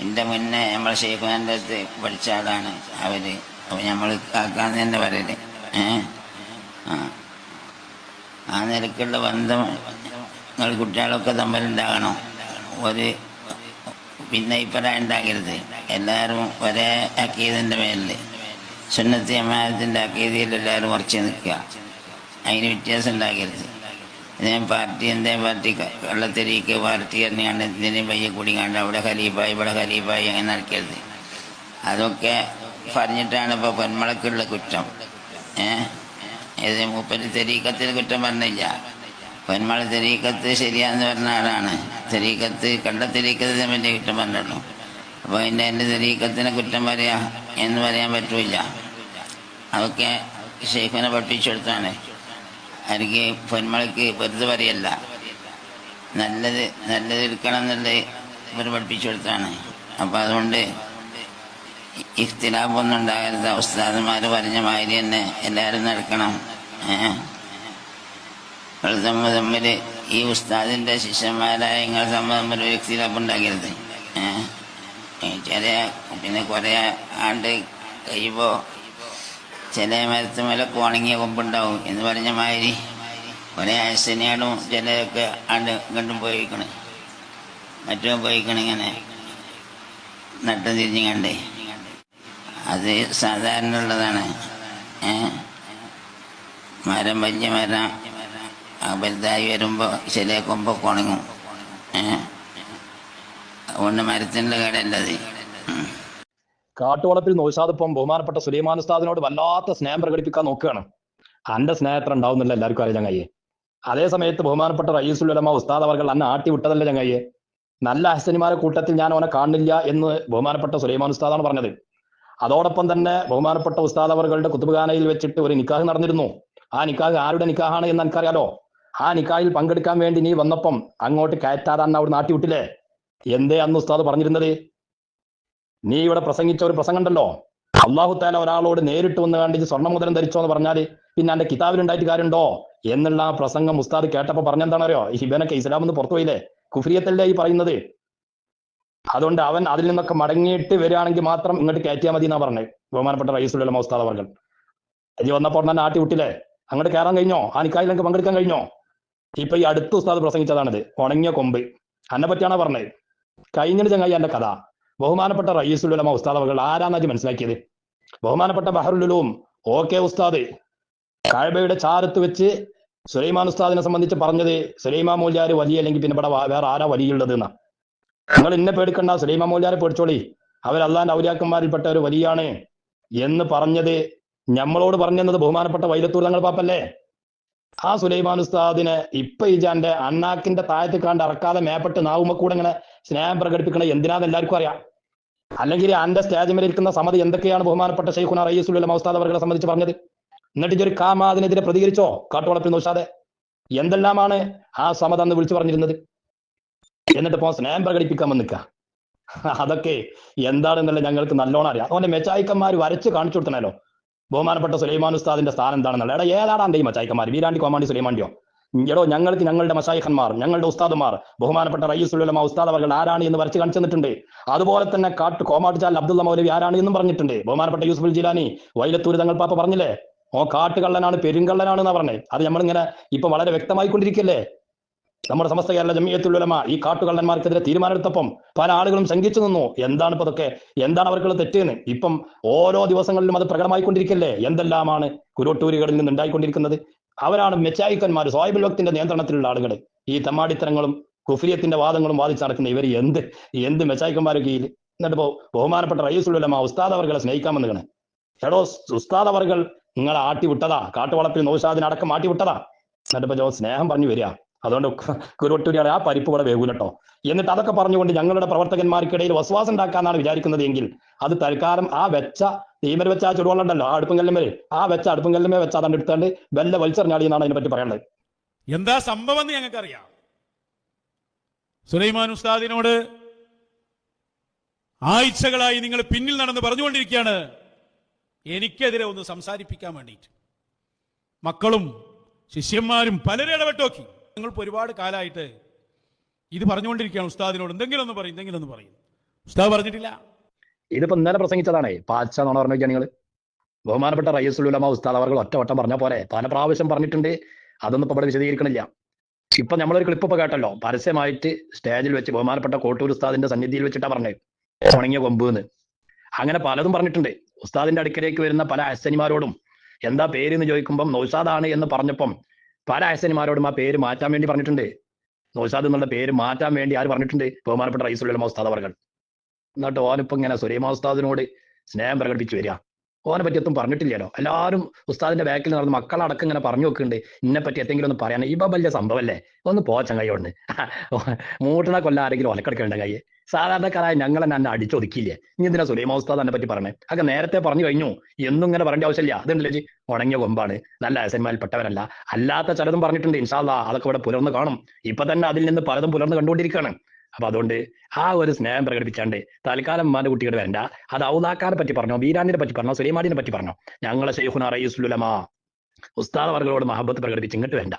എന്റെ മുന്നേ നമ്മൾ ഷെയ്ഖുമാന്റെ അടുത്ത് പഠിച്ച ആളാണ് അവർ. അപ്പൊ നമ്മൾ കാക്കാന്ന് തന്നെ പറയൽ. ഏ? ആ. ആ നിലക്കുള്ള ബന്ധം നിങ്ങൾ കുട്ടികളൊക്കെ തമ്മിലുണ്ടാകണം. ഒരു പിന്നെ ഇപ്പറ ഉണ്ടാകരുത്. എല്ലാവരും ഒരേ അക്കീതിന്റെ മേലിൽ സുന്നത്തി അമാനത്തിന്റെ അക്കീതിയിൽ എല്ലാവരും ഉറച്ചു നിൽക്കുക. അതിന് വ്യത്യാസം ഉണ്ടാകരുത്. ഇതിനെ പാർട്ടി എന്തേ പാർട്ടി വെള്ളത്തിരിക്ക് പാർട്ടി തന്നെയാണ് ഇതിന് പയ്യെ കണ്ട് അവിടെ ഖലീഫായി ഇവിടെ ഖലീഫായി അങ്ങനെ നടക്കരുത്. അതൊക്കെ പറഞ്ഞിട്ടാണ് ഇപ്പോൾ പൊന്മുളക്കുള്ള കുറ്റം. ഏഹ് ഇത് മൂപ്പര് തെരീക്കത്തിൽ കുറ്റം പറഞ്ഞില്ല. പൊന്മള തെരീക്കത്ത് ശരിയാന്ന് പറഞ്ഞ ആളാണ്. തെരീക്കത്ത് കണ്ട തെരീക്കത്തിനെ പറ്റി കുറ്റം പറഞ്ഞുള്ളൂ അപ്പോൾ അതിന്റെ എന്റെ തെരീക്കത്തിനെ കുറ്റം പറയാ എന്ന് പറയാൻ പറ്റൂല അതൊക്കെ ഷെയ്ഖിനെ പഠിപ്പിച്ചെടുത്താണ് എനിക്ക് പൊന്മളയ്ക്ക് വെറുതെ പറയല്ല. നല്ലത് നല്ലത് എടുക്കണം എന്നുള്ളത് ഇവർ പഠിപ്പിച്ചു കൊടുത്താണ് അപ്പം അതുകൊണ്ട് ഇഖ്തിലാഫൊന്നും ഉണ്ടാകരുത്. ഉസ്താദന്മാർ പറഞ്ഞ മാതിരി തന്നെ എല്ലാവരും നടക്കണം. നിങ്ങൾ തമ്മിൽ തമ്മിൽ ഈ ഉസ്താദിന്റെ ശിഷ്യന്മാരായ നിങ്ങൾ തമ്മിൽ തമ്മിൽ ഒരു ഇഖ്തിലാഫ് ഉണ്ടാക്കരുത് ചില പിന്നെ കുറേ ആണ്ട് കഴിയുമ്പോൾ ചില മരത്തുമേലൊക്കെ ഉണങ്ങിയ കൊമ്പുണ്ടാവും എന്ന് പറഞ്ഞ മാതിരി കുറേ ആഴ്സനയാടും ചിലരൊക്കെ ആണ്ട് കണ്ടും പോയിക്കണ്. മറ്റും പോയിക്കണ് ഇങ്ങനെ നട്ടും തിരിഞ്ഞും കണ്ടേ അത് സാധാരണ ഉള്ളതാണ് മരം വലിയ മരം വലുതായി വരുമ്പോൾ ചില കൊമ്പൊക്കെ ഉണങ്ങും അതുകൊണ്ട് മരത്തിന്റെ കേടല്ലത് കാട്ടുവളത്തിൽ നോശാദിപ്പം ബഹുമാനപ്പെട്ട സുലൈമാൻ ഉസ്താദിനോട് വല്ലാത്ത സ്നേഹം പ്രകടിപ്പിക്കാൻ നോക്കുകയാണ്. അന്റെ സ്നേഹത്ര ഉണ്ടാവുന്നില്ല എല്ലാവർക്കും അറിയാം ചങ്ങായി അതേ സമയത്ത് ബഹുമാനപ്പെട്ട റയീസുൽ ഉലമ ഉസ്താദ് അവർകൾ അന്നെ ആട്ടി വിട്ടതല്ല ചങ്ങായി നല്ല അഹസനിമാരെ കൂട്ടത്തിൽ ഞാൻ അവനെ കാണില്ല എന്ന് ബഹുമാനപ്പെട്ട സുലൈമാൻ ഉസ്താദാണ് പറഞ്ഞത്. അതോടൊപ്പം തന്നെ ബഹുമാനപ്പെട്ട ഉസ്താദ് അവർകളുടെ കുത്തുബുഖാനയിൽ വെച്ചിട്ട് ഒരു നിക്കാഹ് നടന്നിരുന്നു. ആ നിക്കാഹ് ആരുടെ നിക്കാഹാണ് എന്ന് എനിക്കറിയാലോ? ആ നിക്കാഹിൽ പങ്കെടുക്കാൻ വേണ്ടി നീ വന്നപ്പം അങ്ങോട്ട് കയറ്റാതാണ് അന്ന് അവിടെ നാട്ടി വിട്ടില്ലേ? എന്തേ അന്ന് ഉസ്താദ് പറഞ്ഞിരുന്നത്? നീ ഇവിടെ പ്രസംഗിച്ച ഒരു പ്രസംഗം ഉണ്ടല്ലോ അള്ളാഹു താല ഒരാളോട് നേരിട്ട് വന്ന് കണ്ടിട്ട് സ്വർണമുദ്രം ധരിച്ചോ എന്ന് പറഞ്ഞാൽ പിന്നെ എന്റെ കിതാബിലുണ്ടായിട്ട് കാര്യമുണ്ടോ? എന്നുള്ള ആ പ്രസംഗം ഉസ്താദ് കേട്ടപ്പോ പറഞ്ഞെന്താണറിയോ ഹിബനൊക്കെ ഇസ്ലാം എന്ന് പുറത്തു പോയില്ലേ? കുഫ്രിയത്തല്ലേ ഈ പറയുന്നത്? അതുകൊണ്ട് അവൻ അതിൽ നിന്നൊക്കെ മടങ്ങിയിട്ട് വരികയാണെങ്കിൽ മാത്രം ഇങ്ങോട്ട് കയറ്റിയാൽ മതി എന്നാ പറഞ്ഞത് ബഹുമാനപ്പെട്ട റൈസുള്ള ഉസ്താദ് പറഞ്ഞു അജി വന്നപ്പോൾ തന്നെ ആട്ടി വിട്ടില്ലേ? അങ്ങോട്ട് കയറാൻ കഴിഞ്ഞോ? ആ നിങ്ങൾക്ക് പങ്കെടുക്കാൻ കഴിഞ്ഞോ? ഇപ്പൊ ഈ അടുത്ത ഉസ്താദ് പ്രസംഗിച്ചതാണിത്. ഉണങ്ങിയ കൊമ്പ്. അന്നെ പറ്റിയാണോ പറഞ്ഞത് കഴിഞ്ഞിട്ട് ചങ്ങായി എന്റെ കഥ. ബഹുമാനപ്പെട്ട റയീസുലുലമ ഉസ്താദ് അവർ ആരാന്നാജ് മനസ്സിലാക്കിയത്? ബഹുമാനപ്പെട്ട ബഹറുലുലും ഓക്കെ ഉസ്താദ്. കാഴ്ബയുടെ ചാരത്ത് വെച്ച് സുലൈമാൻ ഉസ്താദിനെ സംബന്ധിച്ച് പറഞ്ഞത് സുലൈമാ മൂല്യാർ വലിയ അല്ലെങ്കിൽ പിന്നെ ഇവിടെ വേറെ ആരാ വലിയുള്ളത് എന്നാ. നിങ്ങൾ ഇന്നെ പേടിക്കണ്ട സുലൈമാ മൂല്യാരെ പേടിച്ചോളി. അവർ അള്ളാന്റെ ഔലിയാക്കന്മാരിൽപ്പെട്ട ഒരു വലിയാണ് എന്ന് പറഞ്ഞത് ഞമ്മളോട് പറഞ്ഞത് ബഹുമാനപ്പെട്ട വൈലത്തൂർ തങ്ങൾ പാപ്പല്ലേ? ആ സുലൈമാൻ ഉസ്താദിനെ ഇപ്പൊ ഇജാന്റെ അണ്ണാക്കിന്റെ താഴത്ത് കണ്ട് ഇറക്കാതെ മേപ്പെട്ട് നാവുമ്പോ കൂടെ ഇങ്ങനെ സ്നേഹം പ്രകടിപ്പിക്കണ എന്തിനാന്ന് എല്ലാവർക്കും അറിയാം. അല്ലെങ്കിൽ അന്റെ സ്റ്റേജിൽ ഇരിക്കുന്ന സമിതി എന്തൊക്കെയാണ് ബഹുമാനപ്പെട്ട ഷെയ്ഖുന റയ്യസുലുള്ള മൗസ്താദ് അവരുടെ സംബന്ധിച്ച് പറഞ്ഞത്? എന്നിട്ട് ഒരു കാമ അതിനെതിരെ പ്രതികരിച്ചോ? കാട്ടുവളപ്പിൽ നോഷാതെ എന്തെല്ലാമാണ് ആ സമത അന്ന് വിളിച്ചു പറഞ്ഞിരുന്നത്? എന്നിട്ട് ഇപ്പോ സ്നേഹം പ്രകടിപ്പിക്കാൻ വന്നിക്ക അതൊക്കെ എന്താണെന്നുള്ള ഞങ്ങൾക്ക് നല്ലോണം അറിയാം. അതുകൊണ്ട് മെച്ചായിക്കന്മാർ വരച്ച് കാണിച്ചു കൊടുത്തണല്ലോ. ബഹുമാനപ്പെട്ട സുലൈമാൻ ഉസ്താദിന്റെ സ്ഥാനം എന്താണെന്നുള്ള എടാ ഏതാടാ ഈ വീരാണ്ടി കോമാണ്ടി സുലൈമാണ്ടിയോ എടോ ഞങ്ങൾക്ക് ഞങ്ങളുടെ മഷായിഖന്മാർ ഞങ്ങളുടെ ഉസ്താദുമാർ ബഹുമാനപ്പെട്ട റയ്യുസുലമ ഉസ്താദ് അവർ ആരാണ് എന്ന് വരച്ച് കാണിച്ചു തന്നിട്ടുണ്ട്. അതുപോലെ തന്നെ കാട്ട് കോമാട്ടുചാൽ അബ്ദുള്ള മൗലവി ആരാണ് എന്നും പറഞ്ഞിട്ടുണ്ട്. ബഹുമാനപ്പെട്ട യൂസുഫുൽ ജിലാനി വൈലത്തൂര് തങ്ങൾ പാപ്പ പറഞ്ഞില്ലേ? ഓ കാട്ടുകള്ളനാണ് പെരുങ്കള്ളനാണ് എന്നാ പറഞ്ഞേ. അത് നമ്മളിങ്ങനെ ഇപ്പൊ വളരെ വ്യക്തമായി കൊണ്ടിരിക്കല്ലേ നമ്മുടെ സമസ്ത കേരള ജമിയത്തുലമ ഈ കാട്ടുകള്ളന്മാർക്കെതിരെ തീരുമാനമെടുത്തപ്പം പല ആളുകളും ശങ്കിച്ചു നിന്നു. എന്താണ് ഇപ്പൊ അതൊക്കെ എന്താണ് അവർക്കുള്ള തെറ്റെന്ന്? ഇപ്പം ഓരോ ദിവസങ്ങളിലും അത് പ്രകടമായിക്കൊണ്ടിരിക്കല്ലേ? എന്തെല്ലാമാണ് കുരുട്ടൂരികളിൽ നിന്ന് ഉണ്ടായിക്കൊണ്ടിരിക്കുന്നത്? അവരാണ് മെച്ചായിക്കന്മാർ സ്വാഹിബുൽ വക്തിന്റെ നിയന്ത്രണത്തിലുള്ള ആളുകൾ ഈ തമ്മാടിത്തരങ്ങളും കുഫിയത്തിന്റെ വാദങ്ങളും വാദിച്ച് നടക്കുന്ന ഇവർ എന്ത്? എന്ത് മെച്ചായിക്കന്മാരെ കീഴിൽ എന്നിട്ട് ഇപ്പോ ബഹുമാനപ്പെട്ട റയീസുലമ ഉസ്താദ് അവർകളെ സ്നേഹിക്കാമെന്ന് കണ്. എടോ ഉസ്താദ് അവർകൾ നിങ്ങളെ ആട്ടി വിട്ടതാ കാട്ടുവളപ്പിൽ നോശാദിനടക്കം ആട്ടി വിട്ടതാ എന്നിട്ട് ഇപ്പൊ സ്നേഹം പറഞ്ഞു വരിക. അതുകൊണ്ട് കുരുവട്ടൂരിയാളെ ആ പരിപ്പ് ഇവിടെ വേകൂലട്ടോ. എന്നിട്ട് അതൊക്കെ പറഞ്ഞുകൊണ്ട് ഞങ്ങളുടെ പ്രവർത്തകന്മാർക്കിടയിൽ വസ്വാസം ഉണ്ടാക്കാന്നാണ് വിചാരിക്കുന്നത് എങ്കിൽ അത് തൽക്കാലം ആ വെച്ച തീമര വെച്ച ആ ചുടുവെള്ളം ഉണ്ടല്ലോ ആ അടുപ്പും കല്ലുമേ ആ വെച്ച അടുപ്പും കല്ലുമേ വെച്ച അതാണ്ട് എടുത്താണ്ട് വല്ല വലിച്ചെറിഞ്ഞാടി എന്നാണ് അതിനെ പറ്റി പറയുന്നത് എന്താ സംഭവം എന്ന് ഞങ്ങൾക്കറിയാം. സുലൈമാൻ ഉസ്താദിനോട് ആഴ്ചകളായി നിങ്ങൾ പിന്നിൽ നടന്ന് പറഞ്ഞുകൊണ്ടിരിക്കുകയാണ്. എനിക്കെതിരെ ഒന്ന് സംസാരിപ്പിക്കാൻ വേണ്ടിയിട്ട്. മക്കളും ശിഷ്യന്മാരും പലരും ഇടപെട്ടോക്കി നിങ്ങൾ ഒരുപാട് കാലമായിട്ട് ഇത് പറഞ്ഞുകൊണ്ടിരിക്കുകയാണ് ഉസ്താദിനോട്. എന്തെങ്കിലും ഒന്ന് പറയും എന്തെങ്കിലും ഒന്ന് പറയും. ഉസ്താദ് പറഞ്ഞിട്ടില്ല. ഇതിപ്പോ ഇന്നലെ പ്രസംഗിച്ചതാണേ പാച്ച എന്നാണ് പറഞ്ഞു നിങ്ങൾ ബഹുമാനപ്പെട്ട റയ്യസുലുലമ ഉസ്താദ് അവർ ഒറ്റവട്ടം പറഞ്ഞ പോലെ പല പ്രാവശ്യം പറഞ്ഞിട്ടുണ്ട് അതൊന്നും ഇപ്പൊ ഇവിടെ വിശദീകരിക്കണില്ല. ഇപ്പൊ നമ്മളൊരു ക്ലിപ്പ് ഇപ്പൊ കേട്ടല്ലോ പരസ്യമായിട്ട് സ്റ്റേജിൽ വെച്ച് ബഹുമാനപ്പെട്ട കോട്ടൂർ ഉസ്താദിന്റെ സന്നിധിയിൽ വെച്ചിട്ടാ പറഞ്ഞത് ഉണങ്ങിയ കൊമ്പ് എന്ന് അങ്ങനെ പലതും പറഞ്ഞിട്ടുണ്ട്. ഉസ്താദിന്റെ അടുക്കലേക്ക് വരുന്ന പല അച്ഛനിമാരോടും എന്താ പേര് എന്ന് ചോദിക്കുമ്പം നൗഷാദാണ് എന്ന് പറഞ്ഞപ്പം പല അയസന്മാരോടും ആ പേര് മാറ്റാൻ വേണ്ടി പറഞ്ഞിട്ടുണ്ട്. നൗഷാദ് എന്നുള്ള പേര് മാറ്റാൻ വേണ്ടി ആര് പറഞ്ഞിട്ടുണ്ട്? ബഹുമാനപ്പെട്ട റൈസുള്ള ഉസ്താദ് അവർ എന്നിട്ട് ഓനിപ്പോ ഇങ്ങനെ സുലൈമാ ഉസ്താദിനോട് സ്നേഹം പ്രകടിപ്പിച്ചു വരിക. ഓനെ പറ്റി ഒന്നും പറഞ്ഞിട്ടില്ലല്ലോ. എല്ലാവരും ഉസ്താദിന്റെ ബാക്കിൽ നടന്ന് മക്കളടക്കം ഇങ്ങനെ പറഞ്ഞു വെക്കുന്നുണ്ട്. ഇന്നെ പറ്റി എന്തെങ്കിലും ഒന്ന് പറയാൻ ഇപ്പൊ വലിയ സംഭവമല്ലേ ഒന്ന് കൊണ്ട്. മൂട്ടണ കൊല്ലം ആരെങ്കിലും ഒലക്കെടുക്കണ്ട കയ്യെ സാധാരണക്കാരായ ഞങ്ങളെ എന്നെ അടിച്ചൊതുക്കിയില്ലേ? ഇനി എന്തിനാ സുലൈമാ ഉസ്താദ് എന്നെ പറ്റി പറഞ്ഞേ അതൊക്കെ നേരത്തെ പറഞ്ഞു കഴിഞ്ഞു. എന്നും ഇങ്ങനെ പറയേണ്ട ആവശ്യമില്ല. അതുണ്ടല്ലേ ഉണങ്ങിയ കൊമ്പാണ്. നല്ല അസന്മാരിൽ പെട്ടവരല്ല അല്ലാത്ത ചിലതും പറഞ്ഞിട്ടുണ്ട്. ഇൻഷാല്ലാ അതൊക്കെ ഇവിടെ പുലർന്ന് കാണും. ഇപ്പൊ തന്നെ അതിൽ നിന്ന് പലതും പുലർന്ന് കണ്ടുകൊണ്ടിരിക്കുകയാണ്. അപ്പൊ അതുകൊണ്ട് ആ ഒരു സ്നേഹം പ്രകടിപ്പിച്ചാണ്ട് തൽക്കാലം മാന്റെ കുട്ടികൾ വേണ്ട അത് ഔദാക്കാരെ പറ്റി പറഞ്ഞോ? ബീരാനിനെ പറ്റി പറഞ്ഞോ? സുലൈമാനിനെ പറ്റി പറഞ്ഞോ? ഞങ്ങളെ ഷെയ്ഖുന റയീസുലുലമ ഉസ്താദ് വർഗങ്ങളോട് മഹബത്ത് പ്രകടിപ്പിച്ച് ഇങ്ങോട്ട് വേണ്ട